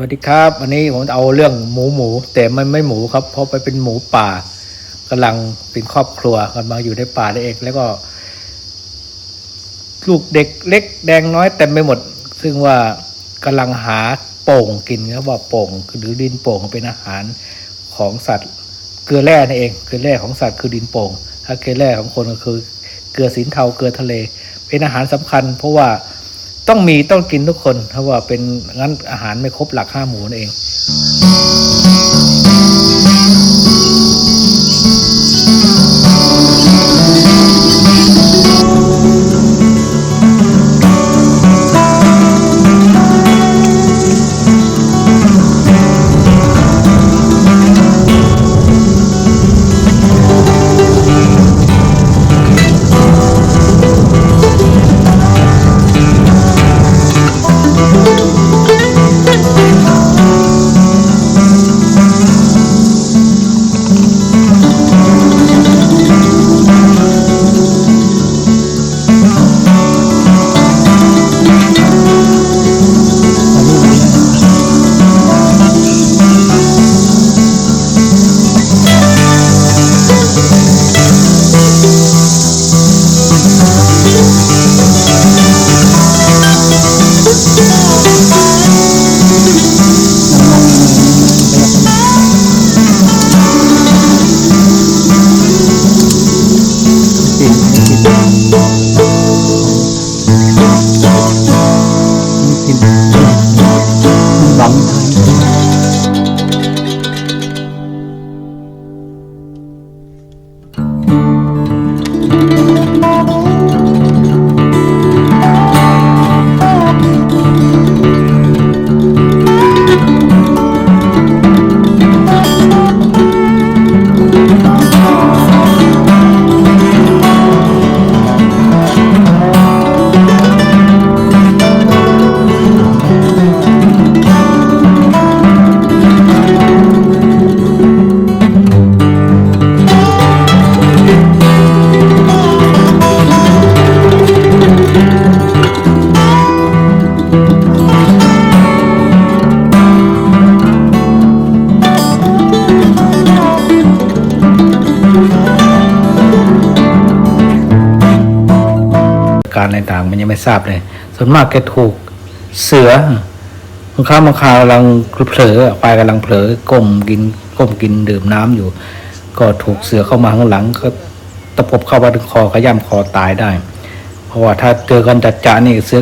วัสดีครับ วันนี้ผมเอาเรื่องหมูหมูแต่มันไม่หมูครับ เพราะไปเป็นหมูป่ากำลังเป็นครอบครัวกันมาอยู่ในป่าได้เองแล้วก็ ลูกเด็กเล็กแดงน้อยเต็มไปหมด ซึ่งว่ากำลังหาโป่งกินครับว่าโป่งหรือดินโป่งเป็นอาหารของสัตว์เกลือแร่นั่นเองเกลือแร่ของสัตว์คือดินโป่งถ้าเกลือแร่ของคนก็คือ เกลือสินเทาเกลือทะเล เป็นอาหารสำคัญ เพราะว่า ต้องมีต้องกินทุกคนเพราะว่าเป็นงั้นอาหารไม่ครบหลักห้าหมูนั่นเอง 什么问题？没有问题。对，对对对。今天是新郎。 การอะไรต่างมันยังไม่ทราบเลย ส่วนมากแกถูกเสือบางครั้งบางคราวกำลังเผลอไปกำลังเผลอก้มกินก้มกินดื่มน้ำอยู่ ก็ถูกเสือเข้ามาข้างหลังก็ตะปบเข้ามาถึงคอขย่ำคอตายได้ เพราะว่าถ้าเจอกันจัดจานี่เสือ